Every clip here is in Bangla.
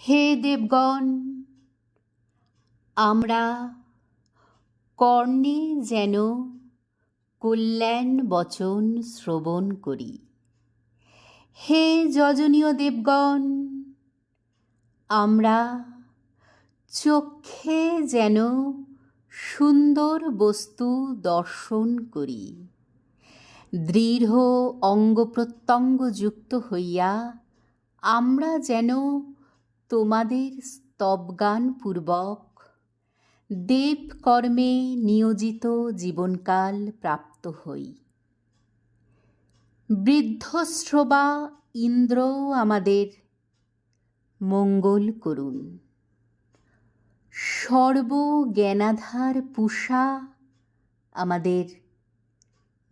হে দেবগণ, আমরা কর্ণে যেন কল্যাণ বচন শ্রবণ করি। হে যজনীয় দেবগণ, আমরা চক্ষে যেন সুন্দর বস্তু দর্শন করি। দৃঢ় অঙ্গ প্রত্যঙ্গ যুক্ত হইয়া আমরা যেন তোমাদের স্তবগানপূর্বক দেবকর্মে নিয়োজিত জীবনকাল প্রাপ্ত হই। বৃদ্ধশ্রবা ইন্দ্র আমাদের মঙ্গল করুন। সর্বজ্ঞানাধার পূষা আমাদের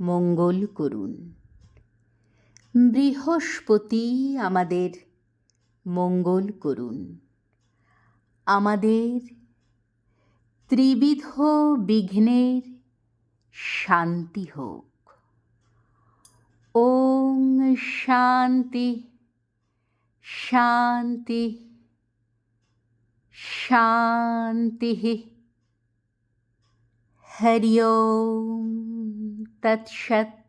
মঙ্গল করুন। বৃহস্পতি আমাদের মঙ্গল করুন। আমাদের ত্রিবিধ বিঘ্নের শান্তি হোক। ওং শান্তি শান্তি শান্তি। হরি ওম তৎসৎ।